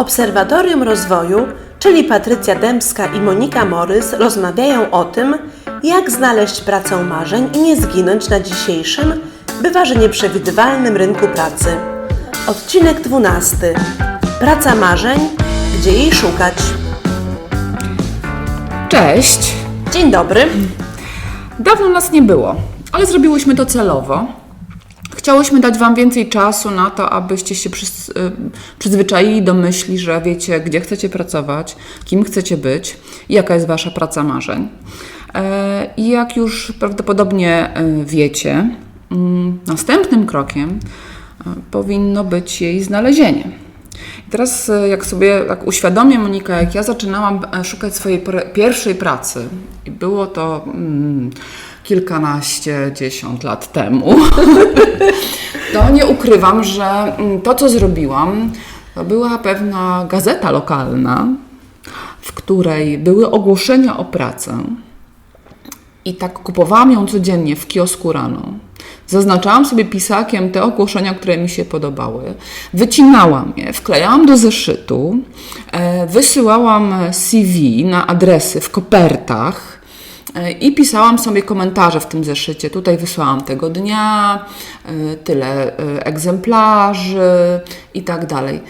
Obserwatorium Rozwoju, czyli Patrycja Dębska i Monika Morys rozmawiają o tym, jak znaleźć pracę marzeń i nie zginąć na dzisiejszym, bywa że nieprzewidywalnym rynku pracy. Odcinek 12. Praca marzeń, gdzie jej szukać? Cześć! Dzień dobry. Dawno nas nie było, ale zrobiłyśmy to celowo. Chciałyśmy dać Wam więcej czasu na to, abyście się y, przyzwyczaili do myśli, że wiecie, gdzie chcecie pracować, kim chcecie być jaka jest Wasza praca marzeń. E, I jak już prawdopodobnie y, wiecie, mm, następnym krokiem y, powinno być jej znalezienie. I teraz, jak sobie tak uświadomię, Monika, jak ja zaczynałam e, szukać swojej pierwszej pracy, i było to mm, kilkanaście, dziesiąt lat temu, to nie ukrywam, że mm, to, co zrobiłam, to była pewna gazeta lokalna, w której były ogłoszenia o pracę. I tak kupowałam ją codziennie w kiosku rano. Zaznaczałam sobie pisakiem te ogłoszenia, które mi się podobały. Wycinałam je, wklejałam do zeszytu, e, wysyłałam CV na adresy w kopertach i pisałam sobie komentarze w tym zeszycie. Tutaj wysłałam tego dnia, e, tyle e, egzemplarzy i tak dalej.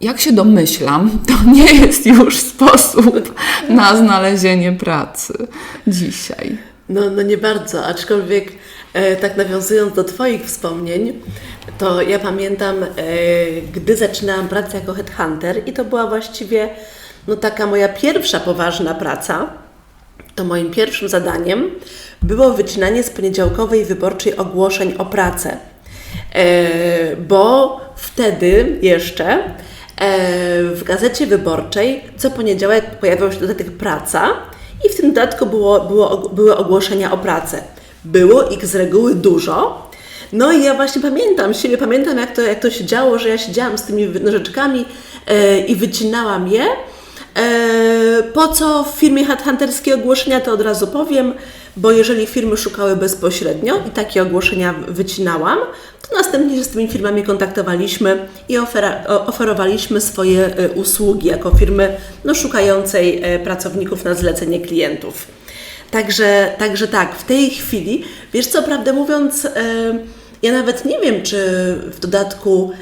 Jak się domyślam, to nie jest już sposób na znalezienie pracy dzisiaj. No, no nie bardzo, aczkolwiek e, tak nawiązując do Twoich wspomnień, to ja pamiętam, e, gdy zaczynałam pracę jako headhunter i to była właściwie no, taka moja pierwsza poważna praca, to moim pierwszym zadaniem było wycinanie z poniedziałkowej wyborczej ogłoszeń o pracę. E, bo wtedy jeszcze e, w gazecie wyborczej co poniedziałek pojawiał się dodatek praca i w tym dodatku było, było, były ogłoszenia o pracę. Było ich z reguły dużo. No i ja właśnie pamiętam siebie, pamiętam jak to, jak to się działo, że ja siedziałam z tymi nożyczkami e, i wycinałam je. E, po co w firmie headhunterskiej ogłoszenia, to od razu powiem, bo jeżeli firmy szukały bezpośrednio i takie ogłoszenia wycinałam, to następnie się z tymi firmami kontaktowaliśmy i oferowaliśmy swoje e, usługi jako firmy no, szukającej e, pracowników na zlecenie klientów. Także, także tak, w tej chwili, wiesz co, prawdę mówiąc, ja nawet nie wiem, czy w dodatku,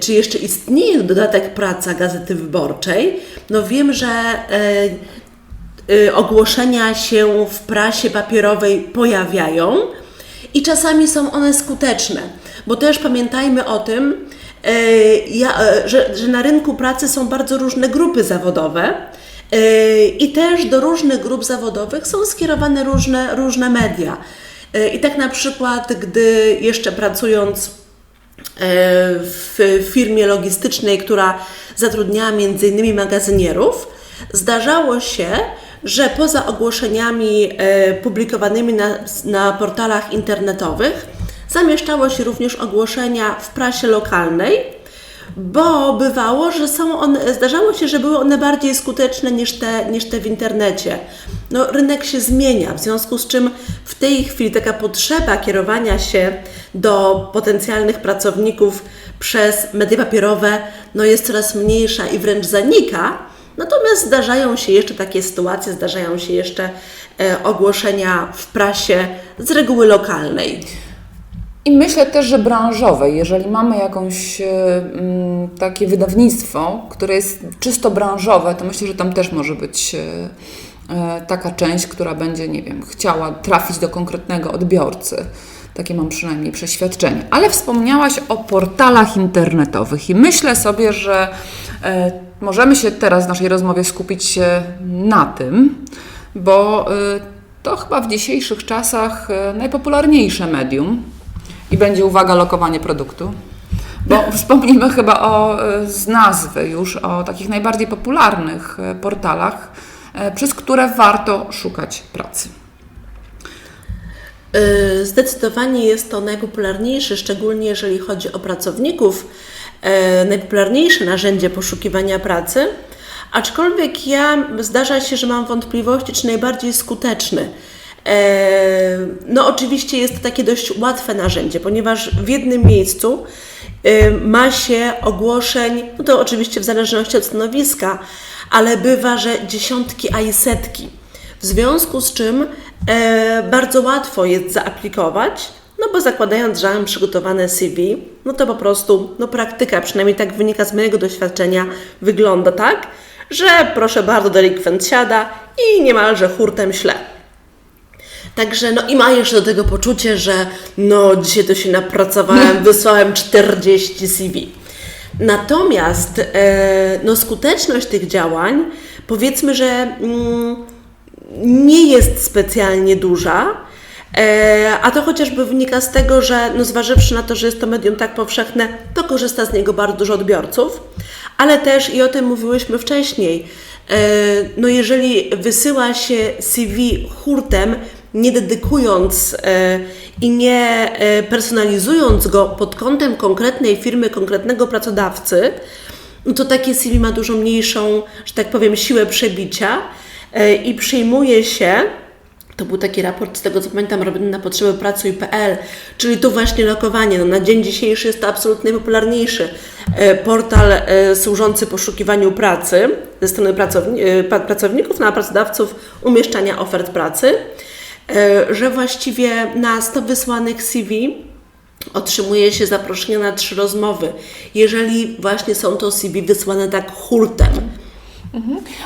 czy jeszcze istnieje dodatek praca Gazety Wyborczej. No wiem, że e, y, ogłoszenia się w prasie papierowej pojawiają i czasami są one skuteczne, bo też pamiętajmy o tym, y, że, że na rynku pracy są bardzo różne grupy zawodowe. I też do różnych grup zawodowych są skierowane różne, różne media. I tak na przykład, gdy jeszcze pracując w firmie logistycznej, która zatrudniała m.in. magazynierów, zdarzało się, że poza ogłoszeniami e, publikowanymi na, na portalach internetowych zamieszczało się również ogłoszenia w prasie lokalnej, bo bywało, że są one, zdarzało się, że były one bardziej skuteczne niż te, niż te w internecie. No, rynek się zmienia, w związku z czym w tej chwili taka potrzeba kierowania się do potencjalnych pracowników przez media papierowe no, jest coraz mniejsza i wręcz zanika. Natomiast zdarzają się jeszcze takie sytuacje, zdarzają się jeszcze e, ogłoszenia w prasie z reguły lokalnej. I myślę też, że branżowe. Jeżeli mamy jakąś e, mm, takie wydawnictwo, które jest czysto branżowe, to myślę, że tam też może być e, taka część, która będzie, nie wiem, chciała trafić do konkretnego odbiorcy. Takie mam przynajmniej przeświadczenie. Ale wspomniałaś o portalach internetowych i myślę sobie, że e, możemy się teraz w naszej rozmowie skupić się na tym, bo e, to chyba w dzisiejszych czasach e, najpopularniejsze medium i będzie, uwaga, lokowanie produktu. Bo wspomnimy chyba o, e, z nazwy już o takich najbardziej popularnych e, portalach, e, przez które warto szukać pracy. Y, Zdecydowanie jest to najpopularniejsze, szczególnie jeżeli chodzi o pracowników, e, najpopularniejsze narzędzie poszukiwania pracy. Aczkolwiek ja zdarza się, że mam wątpliwości, czy najbardziej skuteczny. E, No oczywiście jest to takie dość łatwe narzędzie, ponieważ w jednym miejscu e, ma się ogłoszeń, no to oczywiście w zależności od stanowiska, ale bywa, że dziesiątki, a i setki. W związku z czym e, bardzo łatwo jest zaaplikować, no bo zakładając, że mam przygotowane CV, no to po prostu, no praktyka, przynajmniej tak wynika z mojego doświadczenia, wygląda tak, że proszę bardzo, delikwent siada i niemalże hurtem śle. Także no i ma jeszcze do tego poczucie, że no dzisiaj to się napracowałem, wysłałem 40 CV. Natomiast e, no skuteczność tych działań powiedzmy, że mm, nie jest specjalnie duża, e, a to chociażby wynika z tego, że no zważywszy na to, że jest to medium tak powszechne, to korzysta z niego bardzo dużo odbiorców, ale też i o tym mówiłyśmy wcześniej, e, no jeżeli wysyła się CV hurtem, nie dedykując e, i nie e, personalizując go pod kątem konkretnej firmy, konkretnego pracodawcy, no to takie CV ma dużo mniejszą, że tak powiem, siłę przebicia e, i przyjmuje się, to był taki raport, z tego co pamiętam, robiony na potrzeby pracuj.pl, czyli tu właśnie lokowanie. No, na dzień dzisiejszy jest to absolutnie najpopularniejszy portal służący poszukiwaniu pracy ze strony pracowni pracowników na pracodawców umieszczania ofert pracy, że właściwie na 100 wysłanych CV otrzymuje się zaproszenia na trzy rozmowy, jeżeli właśnie są to CV wysłane tak hurtem.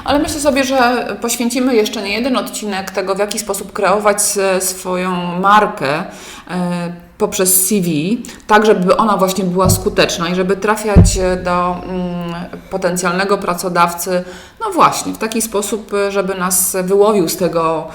Ale myślę sobie, że poświęcimy jeszcze nie jeden odcinek tego, w jaki sposób kreować e, swoją markę e, poprzez CV, tak żeby ona właśnie była skuteczna i żeby trafiać e, do mm, potencjalnego pracodawcy, no właśnie, w taki sposób, e, żeby nas wyłowił z tego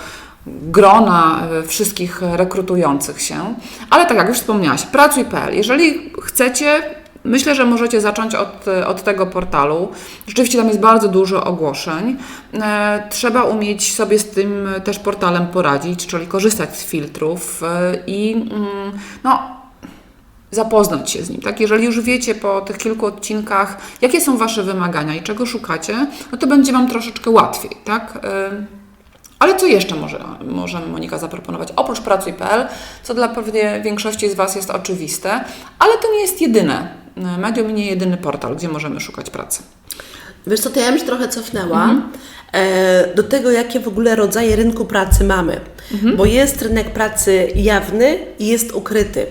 grona e, wszystkich rekrutujących się. Ale tak jak już wspomniałaś, pracuj.pl. Jeżeli chcecie, myślę, że możecie zacząć od, od tego portalu. Rzeczywiście tam jest bardzo dużo ogłoszeń. E, Trzeba umieć sobie z tym też portalem poradzić, czyli korzystać z filtrów e, i mm, no, zapoznać się z nim. Tak? Jeżeli już wiecie po tych kilku odcinkach, jakie są Wasze wymagania i czego szukacie, no to będzie Wam troszeczkę łatwiej. Tak? Ale co jeszcze może, możemy Monika zaproponować? Oprócz pracuj.pl, co dla pewnie większości z Was jest oczywiste, ale to nie jest jedyne medium nie jedyny portal, gdzie możemy szukać pracy. Wiesz co, to ja bym się trochę cofnęła e, do tego, jakie w ogóle rodzaje rynku pracy mamy. Bo jest rynek pracy jawny i jest ukryty.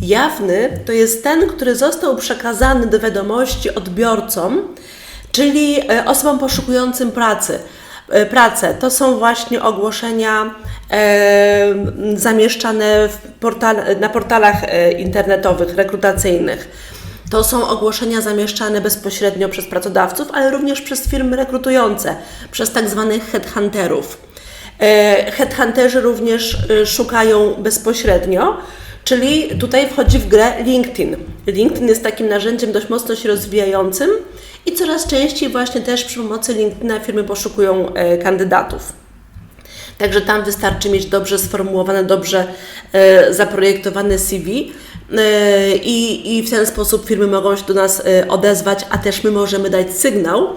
Jawny to jest ten, który został przekazany do wiadomości odbiorcom, czyli e, osobom poszukującym pracy. E, Pracę to są właśnie ogłoszenia e, zamieszczane portal, na portalach e, internetowych, rekrutacyjnych. To są ogłoszenia zamieszczane bezpośrednio przez pracodawców, ale również przez firmy rekrutujące, przez tak zwanych headhunterów. Headhunterzy również szukają bezpośrednio, czyli tutaj wchodzi w grę LinkedIn. LinkedIn jest takim narzędziem dość mocno się rozwijającym i coraz częściej właśnie też przy pomocy LinkedIna firmy poszukują e, kandydatów. Także tam wystarczy mieć dobrze sformułowane, dobrze e, zaprojektowane CV e, i, i w ten sposób firmy mogą się do nas odezwać, a też my możemy dać sygnał.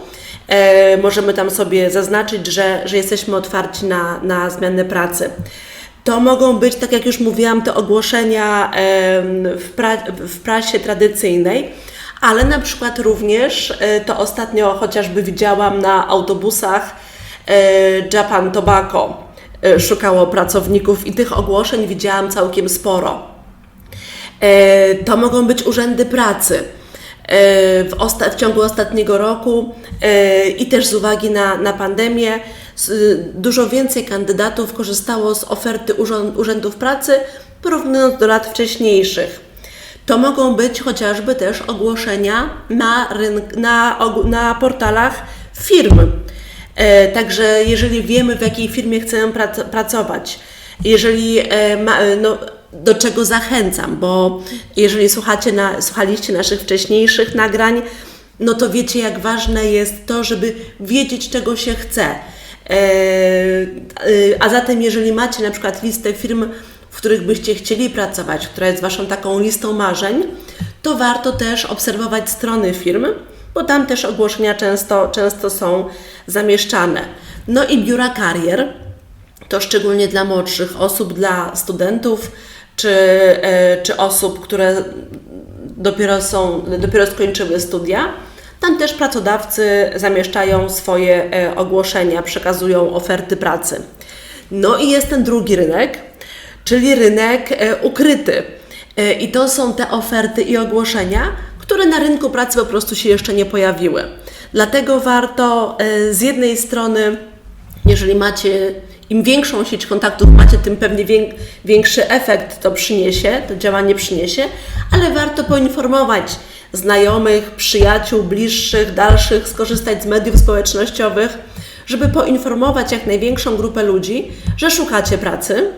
Możemy tam sobie zaznaczyć, że, że jesteśmy otwarci na, na zmianę pracy. To mogą być, tak jak już mówiłam, te ogłoszenia w, pra, w prasie tradycyjnej, ale na przykład również, e, to ostatnio chociażby widziałam na autobusach e, Japan Tobacco e, szukało pracowników i tych ogłoszeń widziałam całkiem sporo. To mogą być urzędy pracy. W, w ciągu ostatniego roku i też z uwagi na, na pandemię dużo więcej kandydatów korzystało z oferty urzędów pracy porównując do lat wcześniejszych. To mogą być chociażby też ogłoszenia na, rynk, na, na portalach firm. E, Także jeżeli wiemy, w jakiej firmie chcemy prac- pracować, jeżeli e, ma, e, no, do czego zachęcam, bo jeżeli słuchacie na, słuchaliście naszych wcześniejszych nagrań, no to wiecie, jak ważne jest to, żeby wiedzieć, czego się chce. E, e, A zatem, jeżeli macie na przykład listę firm, w których byście chcieli pracować, która jest Waszą taką listą marzeń, to warto też obserwować strony firm, bo tam też ogłoszenia często, często są zamieszczane. No i biura karier. To szczególnie dla młodszych osób, dla studentów czy, e, czy osób, które dopiero, są, dopiero skończyły studia. Tam też pracodawcy zamieszczają swoje e, ogłoszenia, przekazują oferty pracy. No i jest ten drugi rynek, czyli rynek e, ukryty. E, I to są te oferty i ogłoszenia, które na rynku pracy po prostu się jeszcze nie pojawiły. Dlatego warto e, z jednej strony, jeżeli macie im większą sieć kontaktów macie, tym pewnie wię- większy efekt to przyniesie, to działanie przyniesie, ale warto poinformować znajomych, przyjaciół, bliższych, dalszych, skorzystać z mediów społecznościowych, żeby poinformować jak największą grupę ludzi, że szukacie pracy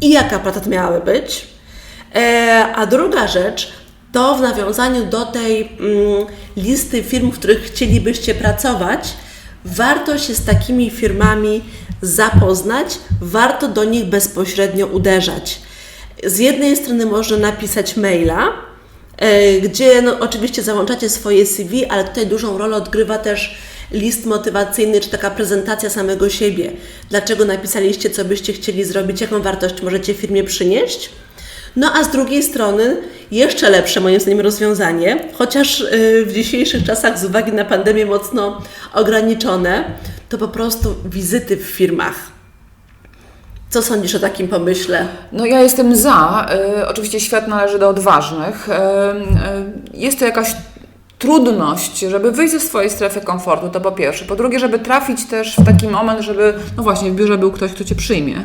i jaka praca to miałaby być. E, a druga rzecz to w nawiązaniu do tej mm, listy firm, w których chcielibyście pracować, warto się z takimi firmami zapoznać, warto do nich bezpośrednio uderzać. Z jednej strony można napisać maila, e, gdzie no, oczywiście załączacie swoje CV, ale tutaj dużą rolę odgrywa też list motywacyjny, czy taka prezentacja samego siebie. Dlaczego napisaliście, co byście chcieli zrobić, jaką wartość możecie firmie przynieść. No a z drugiej strony jeszcze lepsze moim zdaniem rozwiązanie, chociaż y, w dzisiejszych czasach z uwagi na pandemię mocno ograniczone, to po prostu wizyty w firmach. Co sądzisz o takim pomyśle? No ja jestem za. Y, oczywiście świat należy do odważnych. Y, y, jest to jakaś trudność, żeby wyjść ze swojej strefy komfortu, to po pierwsze. Po drugie, żeby trafić też w taki moment, żeby, no właśnie, w biurze był ktoś, kto Cię przyjmie.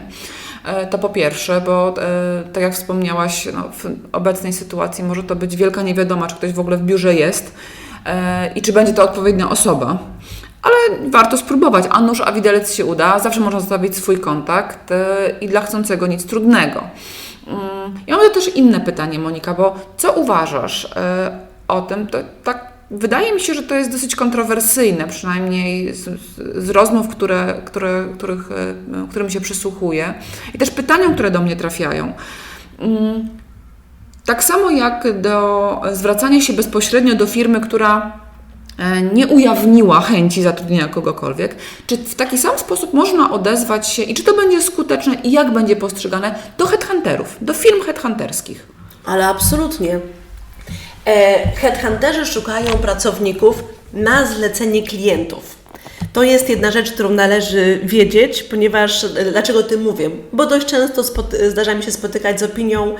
E, To po pierwsze, bo e, tak jak wspomniałaś, no, w obecnej sytuacji może to być wielka niewiadoma, czy ktoś w ogóle w biurze jest e, i czy będzie to odpowiednia osoba. Ale warto spróbować, a nuż, a widelec się uda. Zawsze można zostawić swój kontakt i dla chcącego nic trudnego. Mm, Ja mam też inne pytanie, Monika, bo co uważasz o tym? To, tak, wydaje mi się, że to jest dosyć kontrowersyjne, przynajmniej z, z, rozmów, które, które, których, e, którym się przysłuchuję i też pytaniom, które do mnie trafiają. Mm, Tak samo jak do zwracania się bezpośrednio do firmy, która e, nie ujawniła chęci zatrudnienia kogokolwiek, czy w taki sam sposób można odezwać się i czy to będzie skuteczne i jak będzie postrzegane do headhunterów, do firm headhunterskich? Ale absolutnie. E, headhunterzy szukają pracowników na zlecenie klientów. To jest jedna rzecz, którą należy wiedzieć, ponieważ e, dlaczego o tym mówię? Bo dość często zdarza mi się spotykać z opinią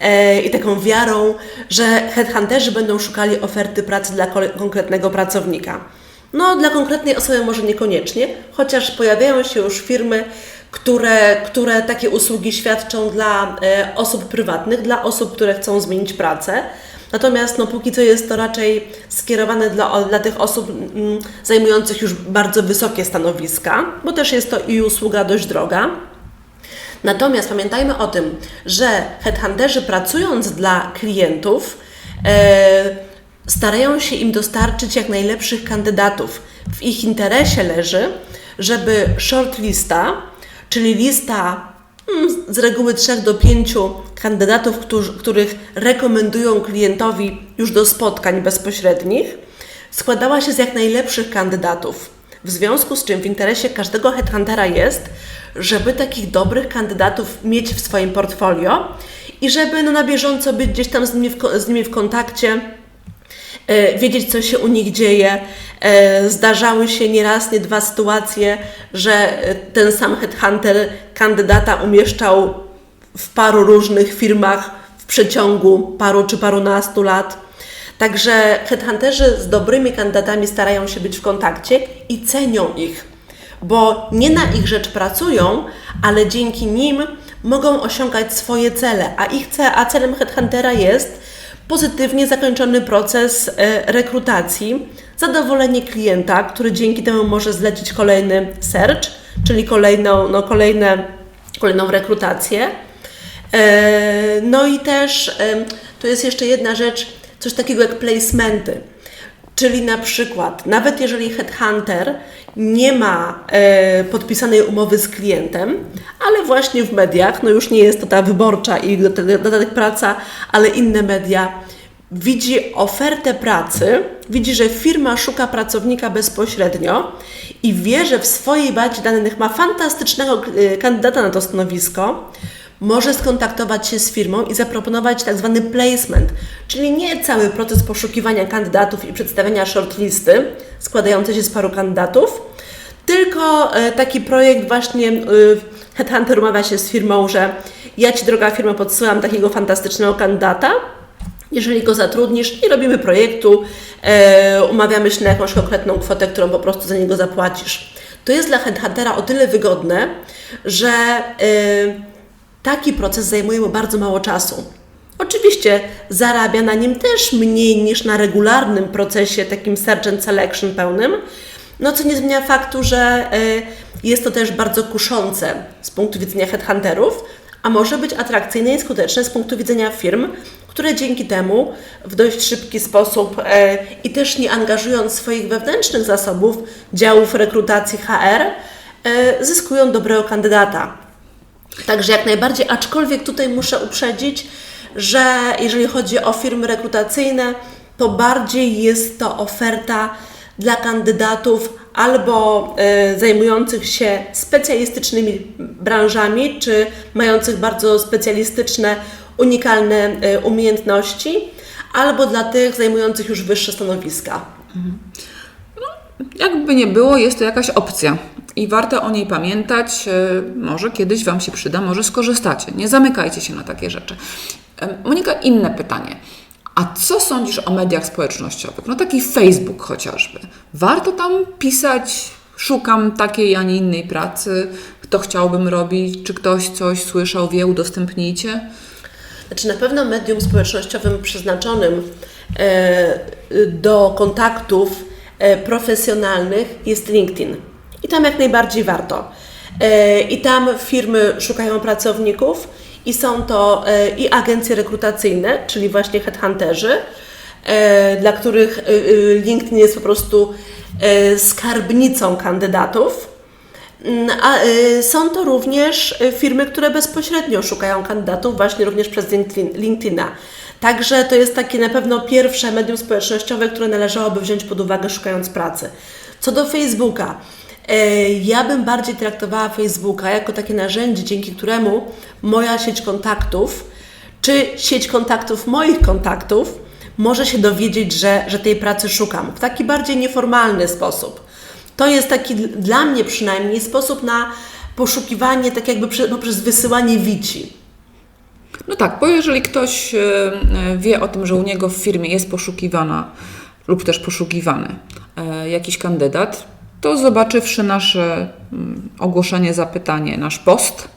e, i taką wiarą, że headhunterzy będą szukali oferty pracy dla konkretnego pracownika. No, dla konkretnej osoby może niekoniecznie, chociaż pojawiają się już firmy, które, które takie usługi świadczą dla e, osób prywatnych, dla osób, które chcą zmienić pracę. Natomiast no, póki co jest to raczej skierowane dla, dla tych osób mm, zajmujących już bardzo wysokie stanowiska, bo też jest to i usługa dość droga. Natomiast pamiętajmy o tym, że headhunterzy pracując dla klientów e, starają się im dostarczyć jak najlepszych kandydatów. W ich interesie leży, żeby shortlista, czyli lista z reguły 3 do 5 kandydatów, którzy, których rekomendują klientowi już do spotkań bezpośrednich, składała się z jak najlepszych kandydatów. W związku z czym w interesie każdego headhuntera jest, żeby takich dobrych kandydatów mieć w swoim portfolio i żeby no, na bieżąco być gdzieś tam z nimi w, z nimi w kontakcie, e, wiedzieć, co się u nich dzieje. E, Zdarzały się nie raz, nie dwa sytuacje, że e, ten sam headhunter kandydata umieszczał w paru różnych firmach w przeciągu paru czy parunastu lat. Także headhunterzy z dobrymi kandydatami starają się być w kontakcie i cenią ich, bo nie na ich rzecz pracują, ale dzięki nim mogą osiągać swoje cele, a ich ce- a celem headhuntera jest pozytywnie zakończony proces e, rekrutacji, zadowolenie klienta, który dzięki temu może zlecić kolejny search, czyli kolejną, no, kolejne, kolejną rekrutację. E, No i też tu jest jeszcze jedna rzecz, coś takiego jak placementy. Czyli na przykład, nawet jeżeli headhunter nie ma e, podpisanej umowy z klientem, ale właśnie w mediach, no już nie jest to ta wyborcza i dodatek praca, ale inne media widzi ofertę pracy, widzi, że firma szuka pracownika bezpośrednio i wie, że w swojej bazie danych ma fantastycznego y, kandydata na to stanowisko, może skontaktować się z firmą i zaproponować tak zwany placement, czyli nie cały proces poszukiwania kandydatów i przedstawiania shortlisty składającej się z paru kandydatów, tylko e, taki projekt właśnie e, Headhunter umawia się z firmą, że ja Ci droga firma podsyłam takiego fantastycznego kandydata, jeżeli go zatrudnisz, nie robimy projektu, e, umawiamy się na jakąś konkretną kwotę, którą po prostu za niego zapłacisz. To jest dla Headhuntera o tyle wygodne, że e, taki proces zajmuje mu bardzo mało czasu. Oczywiście zarabia na nim też mniej niż na regularnym procesie takim search and selection pełnym, no co nie zmienia faktu, że y, jest to też bardzo kuszące z punktu widzenia headhunterów, a może być atrakcyjne i skuteczne z punktu widzenia firm, które dzięki temu w dość szybki sposób y, i też nie angażując swoich wewnętrznych zasobów działów rekrutacji HR, y, zyskują dobrego kandydata. Także jak najbardziej, aczkolwiek tutaj muszę uprzedzić, że jeżeli chodzi o firmy rekrutacyjne, to bardziej jest to oferta dla kandydatów albo e, zajmujących się specjalistycznymi branżami, czy mających bardzo specjalistyczne, unikalne e, umiejętności, albo dla tych zajmujących już wyższe stanowiska. Jakby nie było, jest to jakaś opcja i warto o niej pamiętać. E, Może kiedyś Wam się przyda, może skorzystacie. Nie zamykajcie się na takie rzeczy. Monika, inne pytanie. A co sądzisz o mediach społecznościowych? No taki Facebook chociażby. Warto tam pisać, szukam takiej, a nie innej pracy, kto chciałbym robić, czy ktoś coś słyszał, wie, udostępnijcie. Znaczy na pewno medium społecznościowym przeznaczonym e, do kontaktów e, profesjonalnych jest LinkedIn. I tam jak najbardziej warto. E, I tam firmy szukają pracowników i są to i agencje rekrutacyjne, czyli właśnie headhunterzy, dla których e, e, LinkedIn jest po prostu e, skarbnicą kandydatów. Mm, A są to również firmy, które bezpośrednio szukają kandydatów, właśnie również przez LinkedIn, LinkedIna. Także to jest takie na pewno pierwsze medium społecznościowe, które należałoby wziąć pod uwagę szukając pracy. Co do Facebooka, ja bym bardziej traktowała Facebooka jako takie narzędzie, dzięki któremu moja sieć kontaktów, czy sieć kontaktów moich kontaktów, może się dowiedzieć, że, że tej pracy szukam w taki bardziej nieformalny sposób. To jest taki dl- dla mnie przynajmniej sposób na poszukiwanie, tak jakby prze, poprzez wysyłanie wici. No tak, bo jeżeli ktoś e, e, wie o tym, że u niego w firmie jest poszukiwana lub też poszukiwany e, jakiś kandydat, to zobaczywszy nasze mm, ogłoszenie, zapytanie, nasz post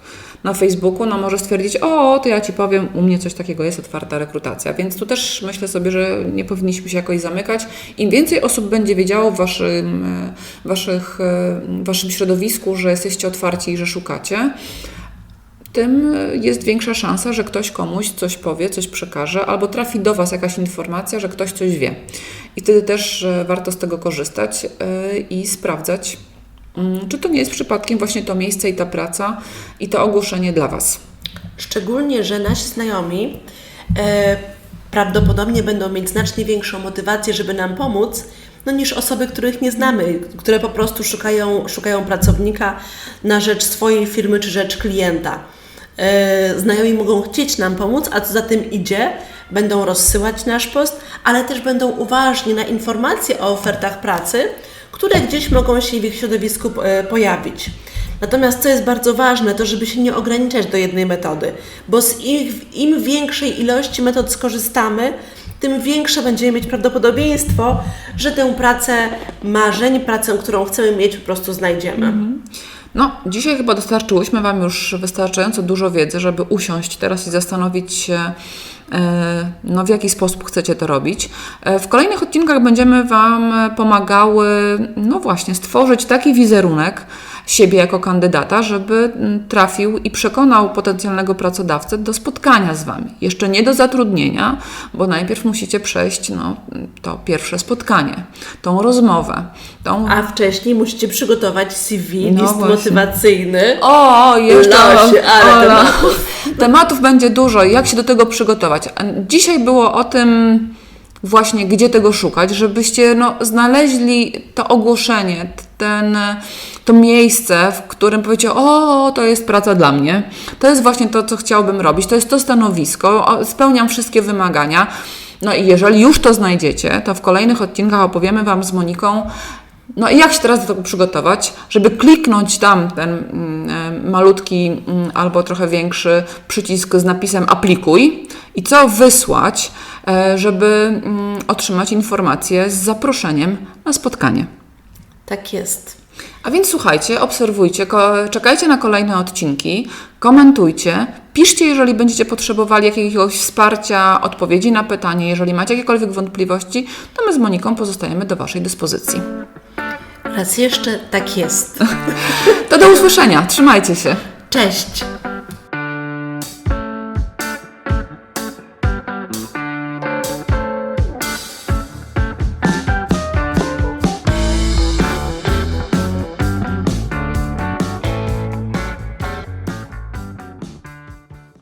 na Facebooku, no może stwierdzić, o, to ja Ci powiem, u mnie coś takiego jest, otwarta rekrutacja. Więc tu też myślę sobie, że nie powinniśmy się jakoś zamykać. Im więcej osób będzie wiedziało w waszym, e, waszych, e, waszym środowisku, że jesteście otwarci i że szukacie, tym jest większa szansa, że ktoś komuś coś powie, coś przekaże, albo trafi do Was jakaś informacja, że ktoś coś wie. I wtedy też e, warto z tego korzystać i sprawdzać, czy to nie jest przypadkiem właśnie to miejsce i ta praca i to ogłoszenie dla Was. Szczególnie, że nasi znajomi e, prawdopodobnie będą mieć znacznie większą motywację, żeby nam pomóc, no niż osoby, których nie znamy, które po prostu szukają, szukają pracownika na rzecz swojej firmy czy rzecz klienta. E, znajomi mogą chcieć nam pomóc, a co za tym idzie, będą rozsyłać nasz post, ale też będą uważni na informacje o ofertach pracy, które gdzieś mogą się w ich środowisku e, pojawić. Natomiast co jest bardzo ważne, to żeby się nie ograniczać do jednej metody, bo z ich, im większej ilości metod skorzystamy, tym większe będziemy mieć prawdopodobieństwo, że tę pracę marzeń, pracę, którą chcemy mieć, po prostu znajdziemy. No, dzisiaj chyba dostarczyłyśmy Wam już wystarczająco dużo wiedzy, żeby usiąść teraz i zastanowić się, e, no, w jaki sposób chcecie to robić. E, W kolejnych odcinkach będziemy Wam pomagały, no właśnie, stworzyć taki wizerunek siebie jako kandydata, żeby mm, trafił i przekonał potencjalnego pracodawcę do spotkania z Wami. Jeszcze nie do zatrudnienia, bo najpierw musicie przejść no, to pierwsze spotkanie, tą rozmowę, tą A wcześniej musicie przygotować CV, No list właśnie. motywacyjny. O, jeszcze Losie, ale tematów. Tematów będzie dużo. Jak się do tego przygotować? Dzisiaj było o tym, właśnie gdzie tego szukać, żebyście no, znaleźli to ogłoszenie, ten, to miejsce, w którym powiecie, o, to jest praca dla mnie, to jest właśnie to, co chciałbym robić, to jest to stanowisko, spełniam wszystkie wymagania. No i jeżeli już to znajdziecie, to w kolejnych odcinkach opowiemy Wam z Moniką, no i jak się teraz do tego przygotować, żeby kliknąć tam ten mm, e, malutki mm, albo trochę większy przycisk z napisem aplikuj i co wysłać, e, żeby mm, otrzymać informację z zaproszeniem na spotkanie. Tak jest. A więc słuchajcie, obserwujcie, czekajcie na kolejne odcinki, komentujcie, piszcie, jeżeli będziecie potrzebowali jakiegoś wsparcia, odpowiedzi na pytanie, jeżeli macie jakiekolwiek wątpliwości, to my z Moniką pozostajemy do Waszej dyspozycji. Raz jeszcze tak jest. To do usłyszenia, trzymajcie się. Cześć!